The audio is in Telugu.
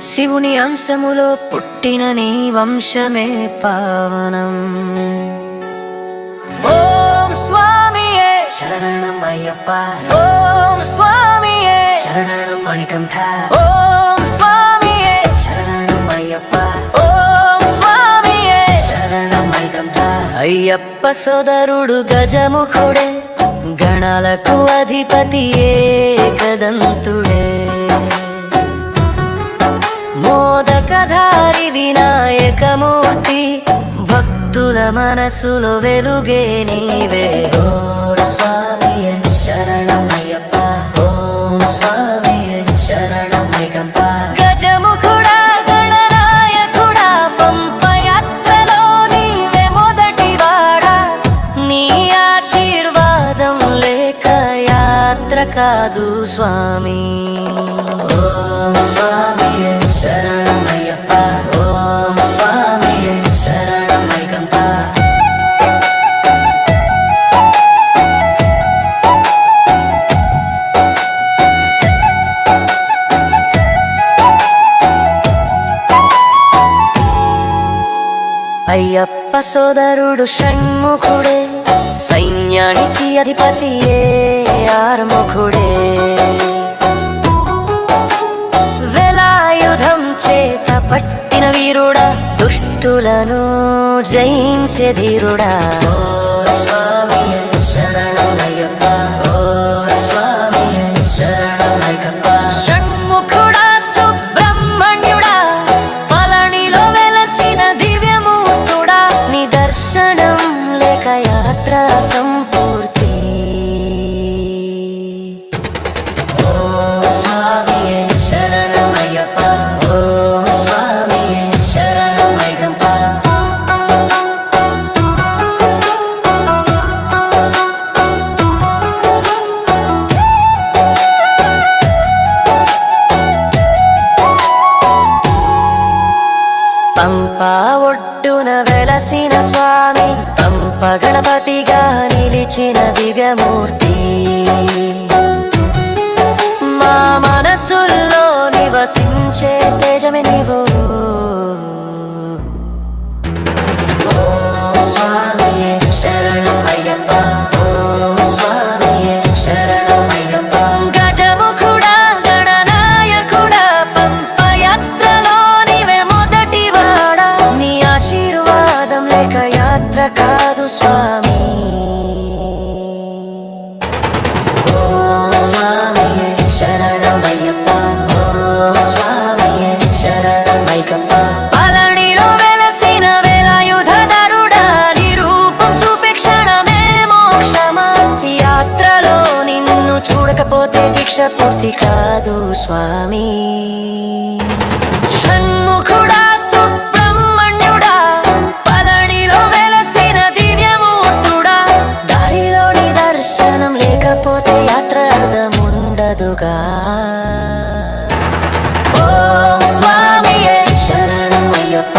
శివుని అంశములో పుట్టిన నీ వంశమే పావనం. ఓం స్వామియే శరణం అయ్యప్ప ఓం స్వామియే శరణం మణికంఠ ఓం స్వామియే శరణం అయ్యప్ప ఓం స్వామియే శరణం మణికంఠ అయ్యప్ప సోదరుడు గజముఖుడే గణాలకు అధిపతి ఏకదంతుడే మనసులో వెలుగే నీవే. ఓం స్వామియే శరణం ఓం స్వామియే శరణం గజముఖుడా గణనాయకుడా పంపయాత్రలో నీవే మొదటివాడా నీ ఆశీర్వాదం లేక యాత్ర కాదు స్వామి. ఓం స్వామియే అయ్యప్ప సోదరుడు షణ్ముఖుడే సైన్యానికి అధిపతియే ఆర్ముఖుడే. వెలాయుధం చేత పట్టిన వీరుడా దుష్టులను జయించే ధీరుడా. స్వామి శరణయ్యప్ప పంప ఒడ్డున వెలసిన స్వామి పంప గణపతిగా నిలిచిన దివ్యమూర్తి. మా మనసుల్లో నివసించే తేజమే నీవు. Oh, oh, రూపం చూపే క్షణమే మోక్షమా? యాత్రలో నిన్ను చూడకపోతే దీక్ష పూర్తి కాదు స్వామి షణ్ముఖుడా ఉండదుగా ఓ స్వామి శరణమయ్యప్ప.